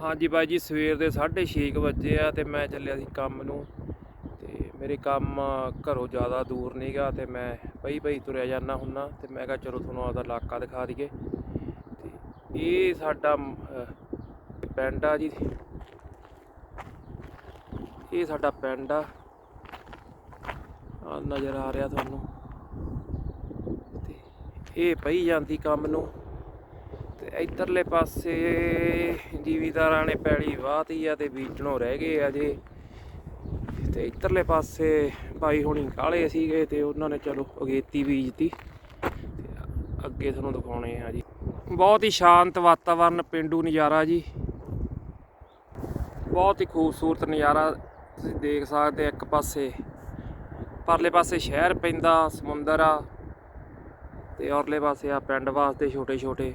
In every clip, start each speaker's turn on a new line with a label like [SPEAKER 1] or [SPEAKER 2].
[SPEAKER 1] ਹਾਂਜੀ ਬਾਈ ਜੀ, ਸਵੇਰ ਦੇ 6:30 ਵਜੇ ਆ ਤੇ ਮੈਂ ਚੱਲਿਆ ਸੀ ਕੰਮ ਨੂੰ। ਤੇ ਮੇਰੇ ਕੰਮ ਘਰੋਂ ਜ਼ਿਆਦਾ ਦੂਰ ਨਹੀਂਗਾ ਤੇ ਮੈਂ ਪਈ ਪਈ ਤੁਰਿਆ ਜਾਂਦਾ ਹੁੰਨਾ ਤੇ ਮੈਂ ਕਿਹਾ ਚਲੋ ਤੁਹਾਨੂੰ ਆਪਦਾ ਇਲਾਕਾ ਦਿਖਾ ਦਈਏ। ਤੇ ਇਹ ਸਾਡਾ ਪਿੰਡ ਆ ਜੀ। ਇਹ ਸਾਡਾ ਪਿੰਡ ਆ। ਆ ਨਜ਼ਰ ਆ ਰਿਹਾ ਤੁਹਾਨੂੰ। ਤੇ ਇਹ ਪਈ ਜਾਂਦੀ ਕੰਮ ਨੂੰ। ਤੇ ਇਧਰਲੇ ਪਾਸੇ ਜ਼ਿਮੀਦਾਰਾਂ ਨੇ ਪੈਲੀ ਵਾਹਤੀ ਆ ਤੇ ਬੀਜਣੋਂ ਰਹਿ ਗਏ ਆ ਜੇ ਤੇ ਇਧਰਲੇ ਪਾਸੇ ਭਾਈ ਹੁਣੀ ਕਾਲੇ ਸੀਗੇ ਤੇ ਉਹਨਾਂ ਨੇ ਚਲੋ ਅਗੇਤੀ ਬੀਜਤੀ। ਤੇ ਅੱਗੇ ਤੁਹਾਨੂੰ ਦਿਖਾਉਣੇ ਆ ਜੀ। ਬਹੁਤ ਹੀ ਸ਼ਾਂਤ ਵਾਤਾਵਰਨ, ਪਿੰਡੂ ਨਜ਼ਾਰਾ ਜੀ। ਬਹੁਤ ਹੀ ਖੂਬਸੂਰਤ ਨਜ਼ਾਰਾ ਤੁਸੀਂ ਦੇਖ ਸਕਦੇ ਇੱਕ ਪਾਸੇ। ਪਰਲੇ ਪਾਸੇ ਸ਼ਹਿਰ ਪੈਂਦਾ, ਸਮੁੰਦਰ ਆ। ਤੇ ਔਰਲੇ ਪਾਸੇ ਆ ਪਿੰਡ ਵਾਸਤੇ ਛੋਟੇ ਛੋਟੇ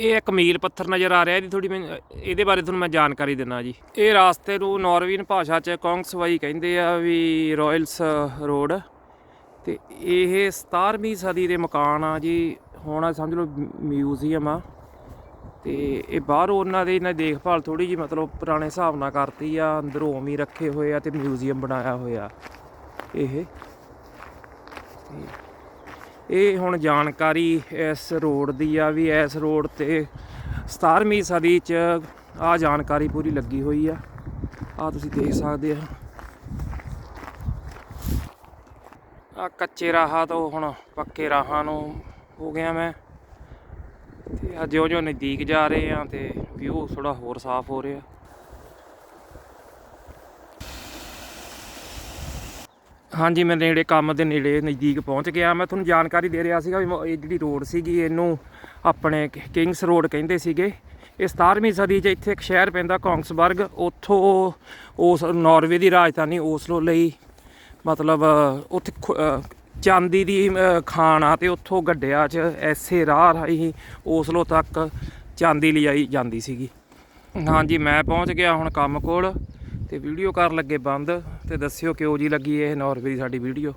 [SPEAKER 1] ਇਹ ਇੱਕ ਮੀਲ ਪੱਥਰ ਨਜ਼ਰ ਆ ਰਿਹਾ ਇਹਦੀ ਥੋੜੀ ਮੈਂ ਇਹਦੇ ਬਾਰੇ ਤੁਹਾਨੂੰ ਮੈਂ ਜਾਣਕਾਰੀ ਦਿੰਦਾ ਜੀ। ਇਹ ਰਾਸਤੇ ਨੂੰ ਨਾਰਵੀਨ ਭਾਸ਼ਾ 'ਚ ਕੌਂਗਸਵਾਈ ਕਹਿੰਦੇ ਆ ਵੀ ਰਾਇਲਸ ਰੋਡ। ਤੇ ਇਹ 17ਵੀਂ ਸਦੀ ਦੇ ਮਕਾਨ ਆ ਜੀ, ਹੁਣ ਸਮਝ ਲਓ ਮਿਊਜ਼ੀਅਮ ਆ। ਤੇ ਇਹ ਬਾਹਰੋਂ ਉਹਨਾਂ ਦੇ ਇਹਨਾਂ ਦੇਖਭਾਲ ਥੋੜੀ ਜੀ ਮਤਲਬ ਪੁਰਾਣੇ ਹਿਸਾਬ ਨਾਲ ਕਰਤੀ ਆ, ਅੰਦਰੋਂ ਵੀ ਰੱਖੇ ਹੋਏ ਆ ਤੇ ਮਿਊਜ਼ੀਅਮ ਬਣਾਇਆ ਹੋਇਆ ਇਹ। ਤੇ ਇਹ ਹੁਣ ਜਾਣਕਾਰੀ ਇਸ ਰੋਡ ਦੀ ਆ ਵੀ ਇਸ ਰੋਡ ਤੇ 17ਵੀਂ ਸਦੀ ਚ ਆ ਜਾਣਕਾਰੀ ਪੂਰੀ ਲੱਗੀ ਹੋਈ ਆ। ਆ ਤੁਸੀਂ ਦੇਖ ਸਕਦੇ ਆ। ਆ ਕੱਚੇ ਰਾਹਾਂ ਤੋਂ ਹੁਣ ਪੱਕੇ ਰਾਹਾਂ ਨੂੰ ਹੋ ਗਿਆ ਮੈਂ। ਤੇ ਆ ਜਿਉਂ ਜਿਉਂ ਨਜ਼ਦੀਕ ਜਾ ਰਹੇ ਆ ਤੇ ਵਿਊ ਥੋੜਾ ਹੋਰ ਸਾਫ਼ ਹੋ ਰਿਹਾ। ਹਾਂਜੀ, ਮੈਂ ਨੇੜੇ, ਕੰਮ ਦੇ ਨੇੜੇ ਨਜ਼ਦੀਕ ਪਹੁੰਚ ਗਿਆ। ਮੈਂ ਤੁਹਾਨੂੰ ਜਾਣਕਾਰੀ ਦੇ ਰਿਹਾ ਸੀਗਾ ਵੀ ਮ- ਇਹ ਜਿਹੜੀ ਰੋਡ ਸੀਗੀ, ਇਹਨੂੰ ਆਪਣੇ ਕਿੰਗਸ ਰੋਡ ਕਹਿੰਦੇ ਸੀਗੇ। ਇਹ 17ਵੀਂ ਸਦੀ 'ਚ ਇੱਥੇ ਇੱਕ ਸ਼ਹਿਰ ਪੈਂਦਾ ਕੌਂਗਸਬਰਗ ਉੱਥੋਂ ਉਸ ਨਾਰਵੇ ਦੀ ਰਾਜਧਾਨੀ ਓਸਲੋ ਲਈ ਮਤਲਬ, ਉੱਥੇ ਖੁ- ਚਾਂਦੀ ਦੀ ਖਾਣ ਆ ਤੇ ਉੱਥੋਂ ਗੱਡਿਆਂ 'ਚ ਐਸੇ ਰਾਹ ਰਾਹੀਂ ਓਸਲੋ ਤੱਕ ਚਾਂਦੀ ਲਈ ਆਈ ਜਾਂਦੀ ਸੀਗੀ। ਹਾਂਜੀ, ਮੈਂ ਪਹੁੰਚ ਗਿਆ ਹੁਣ ਕੰਮ ਕੋਲ। ਤੇ ਵੀਡੀਓ ਕਰ ਲੱਗੇ ਬੰਦ ਤੇ ਦੱਸਿਓ ਕਿਉਂ ਜੀ ਲੱਗੀ ਇਹ ਨਾਰਵੇ ਦੀ ਸਾਡੀ ਵੀਡੀਓ।